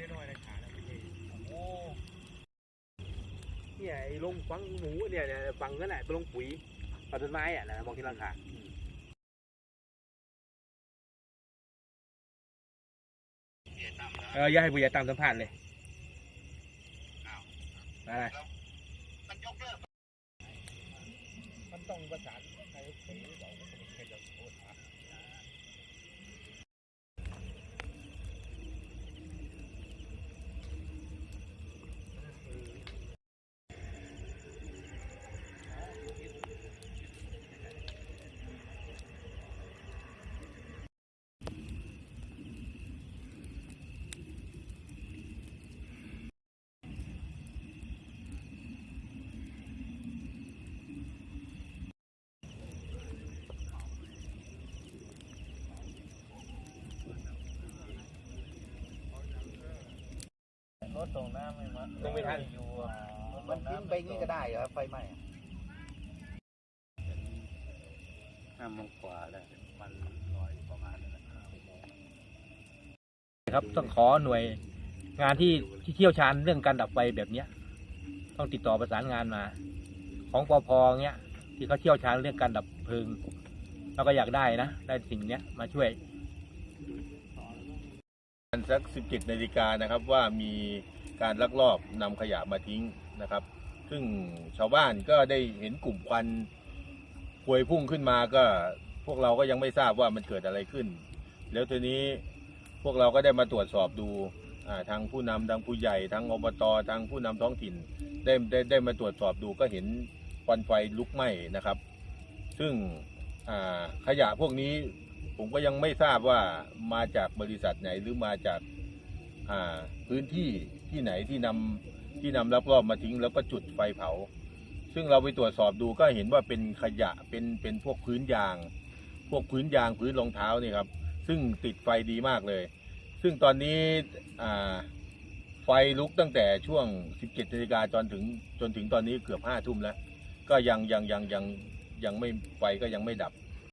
ช่น้อยนะขาแล้วโอ้เนี่ยไอ้ลงฟังหมูเนี่ยเนี่ยฟังนั่นแหละไปลงปุ๋ยเอาต้นไม้อะนะมองที่หลังคาเอออย่าให้ปุ๋ยหญ่ตามสัมผัสเลยอะไรมันต้องประสานใครเปล่า ถตรงหน้าไม่มาลงไม่ทัน อยู่อะมันทิ้งไปงี้ก็ได้เหรอไฟไหม้อะห้าโมงกว่าแล้วมันลอยประมาณนั้นแหละห้าโมงครับต้องขอหน่วยงานที่ที่เชี่ยวชาญเรื่องการดับไฟแบบเนี้ย ต้องติดต่อประสานงานมา ของปอพเงี้ยที่เขาเชี่ยวชาญเรื่องการดับเพลิงเราก็อยากได้นะได้สิ่งเนี้ยมาช่วยประมาณสัก 17นาฬิกานะครับว่ามี การลักลอบนำขยะมาทิ้งนะครับ ซึ่งชาวบ้านก็ได้เห็นกลุ่มควันพวยพุ่งขึ้นมาก็พวกเราก็ยังไม่ทราบว่ามันเกิดอะไรขึ้น แล้วทีนี้พวกเราก็ได้มาตรวจสอบดูทางผู้นำทางผู้ใหญ่ทางอบตทางผู้นำท้องถิ่นได้ได้ได้มาตรวจสอบดูก็เห็นควันไฟลุกไหม้นะครับ ซึ่งขยะพวกนี้ผมก็ยังไม่ทราบว่ามาจากบริษัทไหนหรือมาจาก พื้นที่ที่ไหนที่นำที่นำรับรอบมาทิ้งแล้วก็จุดไฟเผา ซึ่งเราไปตรวจสอบดูก็เห็นว่าเป็นขยะเป็นเป็นพวกพื้นยาง พวกพื้นยางพื้นรองเท้านี่ครับ ซึ่งติดไฟดีมากเลย ซึ่งตอนนี้ไฟลุกตั้งแต่ช่วง 17นาฬิกาจนถึงจนถึงตอนนี้เกือบ5ทุ่มแล้ว ก็ยังยังยังยังยังไม่ไฟก็ยังไม่ดับ